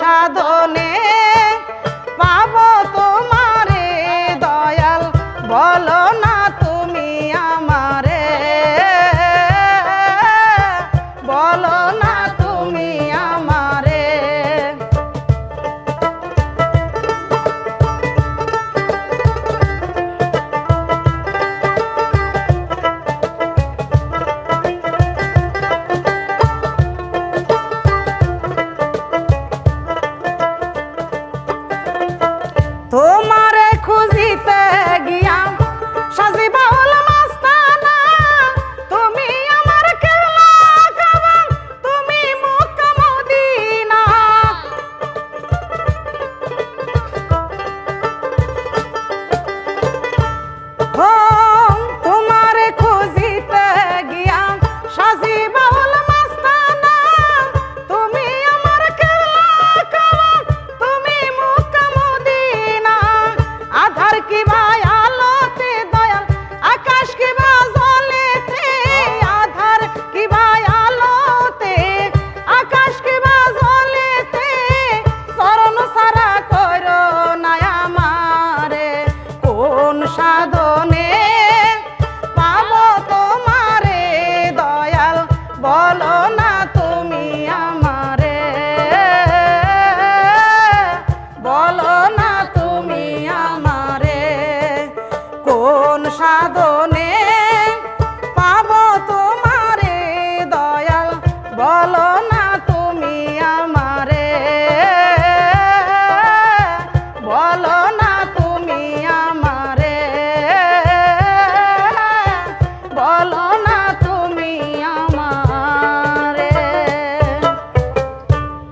সাধনে পাব তোমারে দয়াল বলো না তুমি আমারে। বলো না তোমারে খুঁজিতে গিয়া সাজিবা হল মাস্তানা তুমি আমার কেবলা কাবা তুমি মক্কা মদিনা। ও বলো না তুমি আমারে। বলো না